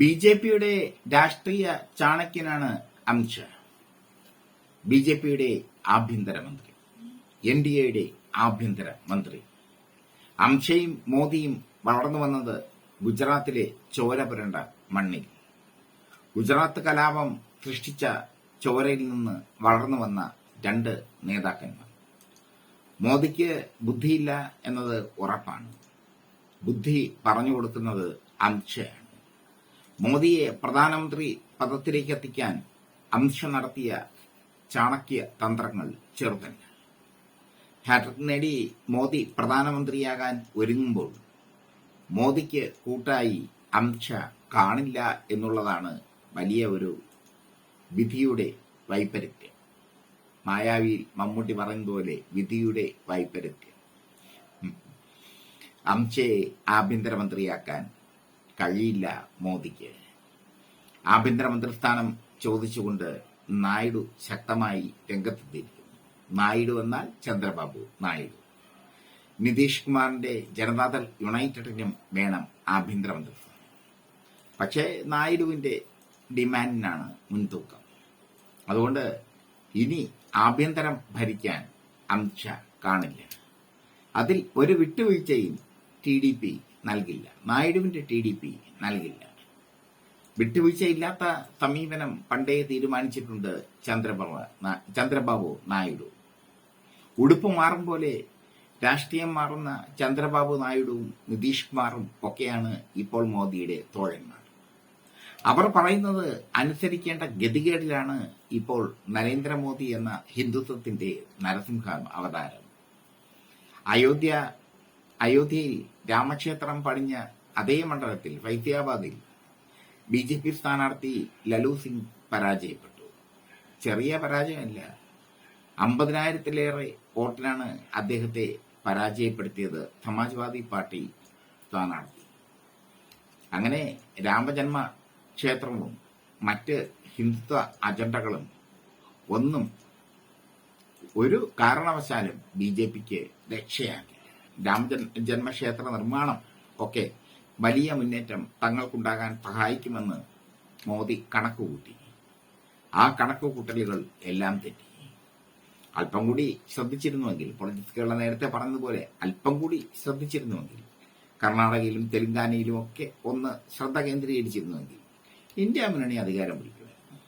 B ജെ പിയുടെ രാഷ്ട്രീയ ചാണക്യനാണ് അമിത്ഷാ ബി ജെ പിയുടെ ആഭ്യന്തരമന്ത്രി. എൻ ഡി എയുടെ ആഭ്യന്തര മന്ത്രി അമിത്ഷയും മോദിയും വളർന്നു വന്നത് ഗുജറാത്തിലെ ചോര പുരണ്ട മണ്ണിൽ. ഗുജറാത്ത് കലാപം സൃഷ്ടിച്ച ചോരയിൽ നിന്ന് വളർന്നു വന്ന രണ്ട് നേതാക്കന്മാർ. മോദിക്ക് ബുദ്ധിയില്ല എന്നത് ഉറപ്പാണ്. ബുദ്ധി പറഞ്ഞു കൊടുക്കുന്നത് അമിത്ഷയാണ് മോദിയെ പ്രധാനമന്ത്രി പദത്തിലേക്ക് എത്തിക്കാൻ അമിത്ഷാ നടത്തിയ ചാണക്യ തന്ത്രങ്ങൾ ചെറുതല്ല. ഹാട്രിക് നേടി മോദി പ്രധാനമന്ത്രിയാകാൻ ഒരുങ്ങുമ്പോൾ മോദിക്ക് കൂട്ടായി അമിത്ഷാ കാണില്ല എന്നുള്ളതാണ് വലിയ ഒരു വിധിയുടെ വൈപരീത്യം. മായാവിയിൽ മമ്മൂട്ടി പറഞ്ഞതുപോലെ വിധിയുടെ വൈപരീത്യം. അംശയെ ആഭ്യന്തരമന്ത്രിയാക്കാൻ കഴിയില്ല മോദിക്ക്. ആഭ്യന്തരമന്ത്രി സ്ഥാനം ചോദിച്ചുകൊണ്ട് നായിഡു ശക്തമായി രംഗത്തെത്തിയിരിക്കുന്നു. നായിഡു എന്നാൽ ചന്ദ്രബാബു നായിഡു. നിതീഷ് കുമാറിന്റെ ജനതാദൾ യുണൈറ്റഡിനും വേണം ആഭ്യന്തരമന്ത്രി സ്ഥാനം പക്ഷേ നായിഡുവിന്റെ ഡിമാൻഡിനാണ് മുൻതൂക്കം. അതുകൊണ്ട് ഇനി ആഭ്യന്തരം ഭരിക്കാൻ അമിത്ഷാ കാണില്ല. അതിൽ ഒരു വിട്ടുവീഴ്ചയും ടി ഡി പി നൽകില്ല. നായിഡുവിന്റെ ടി ഡി പി നൽകില്ല. വിട്ടുവീഴ്ചയില്ലാത്ത സമീപനം പണ്ടേ തീരുമാനിച്ചിട്ടുണ്ട് ചന്ദ്രബാബു ചന്ദ്രബാബു നായിഡു. ഉടുപ്പ് മാറും പോലെ രാഷ്ട്രീയം മാറുന്ന ചന്ദ്രബാബു നായിഡുവും നിതീഷ് കുമാറും ഒക്കെയാണ് ഇപ്പോൾ മോദിയുടെ തോഴന്മാർ. അവർ പറയുന്നത് അനുസരിക്കേണ്ട ഗതികേടിലാണ് ഇപ്പോൾ നരേന്ദ്രമോദി എന്ന ഹിന്ദുത്വത്തിന്റെ നരസിംഹ അവതാരം. അയോധ്യ അയോധ്യയിൽ രാമക്ഷേത്രം പണിഞ്ഞ അതേ മണ്ഡലത്തിൽ ഫൈസിയാബാദിൽ ബി ജെ പി സ്ഥാനാർത്ഥി ലലു സിംഗ് പരാജയപ്പെട്ടു. ചെറിയ പരാജയമല്ല അമ്പതിനായിരത്തിലേറെ വോട്ടിനാണ് അദ്ദേഹത്തെ പരാജയപ്പെടുത്തിയത് സമാജ്വാദി പാർട്ടി സ്ഥാനാർത്ഥി. അങ്ങനെ രാമജന്മ ക്ഷേത്രവും മറ്റ് ഹിന്ദുത്വ അജണ്ടകളും ഒന്നും ഒരു കാരണവശാലും ബി ജെ പിക്ക് രക്ഷയാകില്ല രാമജന്മ ജന്മക്ഷേത്ര നിർമ്മാണം ഒക്കെ വലിയ മുന്നേറ്റം തങ്ങൾക്കുണ്ടാകാൻ സഹായിക്കുമെന്ന് മോദി കണക്കുകൂട്ടി. ആ കണക്കുകൂട്ടലുകൾ എല്ലാം തെറ്റി. അല്പം കൂടി ശ്രദ്ധിച്ചിരുന്നുവെങ്കിൽ പൊളിറ്റിക്സ് കേരള നേരത്തെ പറഞ്ഞതുപോലെ അല്പം കൂടി ശ്രദ്ധിച്ചിരുന്നുവെങ്കിൽ കർണാടകയിലും തെലങ്കാനയിലും ഒക്കെ ഒന്ന് ശ്രദ്ധ കേന്ദ്രീകരിച്ചിരുന്നുവെങ്കിൽ ഇന്ത്യ മുന്നണി അധികാരം പിടിക്കുമായിരുന്നു.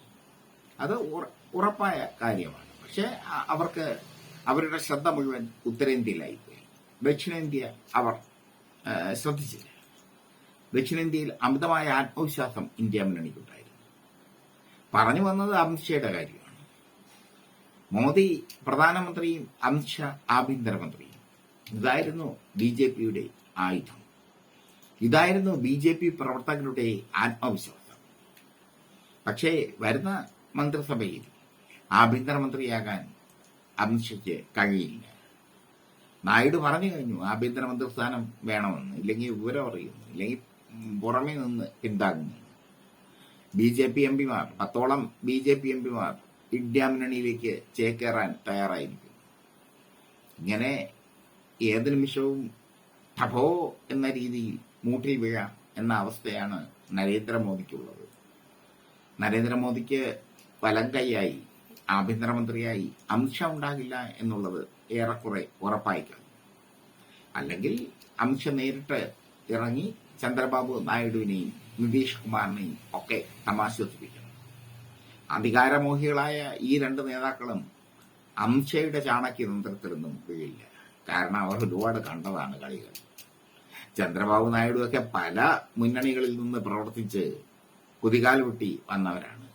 അത് ഉറപ്പായ കാര്യമാണ്. പക്ഷേ അവർക്ക് അവരുടെ ശ്രദ്ധ മുഴുവൻ ഉത്തരേന്ത്യയിലായിപ്പോയി ദക്ഷിണേന്ത്യ അവർ ശ്രദ്ധിച്ചില്ല. ദക്ഷിണേന്ത്യയിൽ അമിതമായ ആത്മവിശ്വാസം ഇന്ത്യ മുന്നണിക്കുണ്ടായിരുന്നു. പറഞ്ഞു വന്നത് അമിത്ഷയുടെ കാര്യമാണ്. മോദി പ്രധാനമന്ത്രിയും അമിത്ഷാ ആഭ്യന്തരമന്ത്രിയും. ഇതായിരുന്നു ബി ജെ പിയുടെ ആയുധം. ഇതായിരുന്നു ബി ജെ പി പ്രവർത്തകരുടെ ആത്മവിശ്വാസം. പക്ഷേ വരുന്ന മന്ത്രിസഭയിൽ ആഭ്യന്തരമന്ത്രിയാകാൻ അമിത്ഷയ്ക്ക് കഴിയില്ല. നായിഡു പറഞ്ഞു കഴിഞ്ഞു ആഭ്യന്തരമന്ത്രി സ്ഥാനം വേണമെന്ന് ഇല്ലെങ്കിൽ വിവരം അറിയുന്നു ഇല്ലെങ്കിൽ പുറമെ നിന്ന് പിന്താങ്ങുന്നു ബി ജെ പി എം പിമാർ പത്തോളം ബി ജെ പി എം പിമാർ ഇന്ത്യ മുന്നണിയിലേക്ക് ചേക്കേറാൻ തയ്യാറായിരിക്കും ഇങ്ങനെ ഏത് നിമിഷവും ടഭോ എന്ന രീതിയിൽ മൂട്ടിൽ വീഴാം എന്ന അവസ്ഥയാണ് നരേന്ദ്രമോദിക്കുള്ളത്. നരേന്ദ്രമോദിക്ക് വലം കൈയായി ആഭ്യന്തരമന്ത്രിയായി അമിത്ഷാ ഉണ്ടാകില്ല എന്നുള്ളത് ഏറെക്കുറെ ഉറപ്പായിക്കാം അല്ലെങ്കിൽ അമിത്ഷാ നേരിട്ട് ഇറങ്ങി ചന്ദ്രബാബു നായിഡുവിനെയും നിതീഷ് കുമാറിനെയും ഒക്കെ സമാശ്വസിപ്പിക്കണം അധികാരമോഹികളായ ഈ രണ്ട് നേതാക്കളും അമിത്ഷയുടെ ചാണക്യതന്ത്രത്തിലൊന്നും വീഴില്ല കാരണം അവർ ഒരുപാട് കണ്ടതാണ് കളികൾ. ചന്ദ്രബാബു നായിഡു ഒക്കെ പല മുന്നണികളിൽ നിന്ന് പ്രവർത്തിച്ച് കുതികാൽ വെട്ടി വന്നവരാണ്.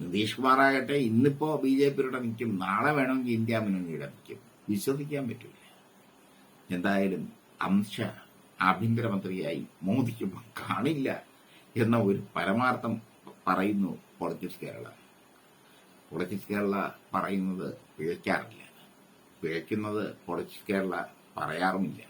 നിതീഷ് കുമാർ ആകട്ടെ ഇന്നിപ്പോ ബി ജെ പിയുടെ നിൽക്കും നാളെ വേണമെങ്കിൽ ഇന്ത്യ മുന്നണിയുടെ നിൽക്കും വിശ്വസിക്കാൻ പറ്റില്ല. എന്തായാലും അംശ ആഭ്യന്തരമന്ത്രിയായി മോദിക്ക് കാണില്ല എന്ന ഒരു പരമാർത്ഥം പറയുന്നു പൊളിറ്റിക്സ് കേരള. പൊളിറ്റിക്സ് കേരള പറയുന്നത് പിഴയ്ക്കാറില്ല. പിഴയ്ക്കുന്നത് പൊളിറ്റിക്സ് കേരള പറയാറുമില്ല.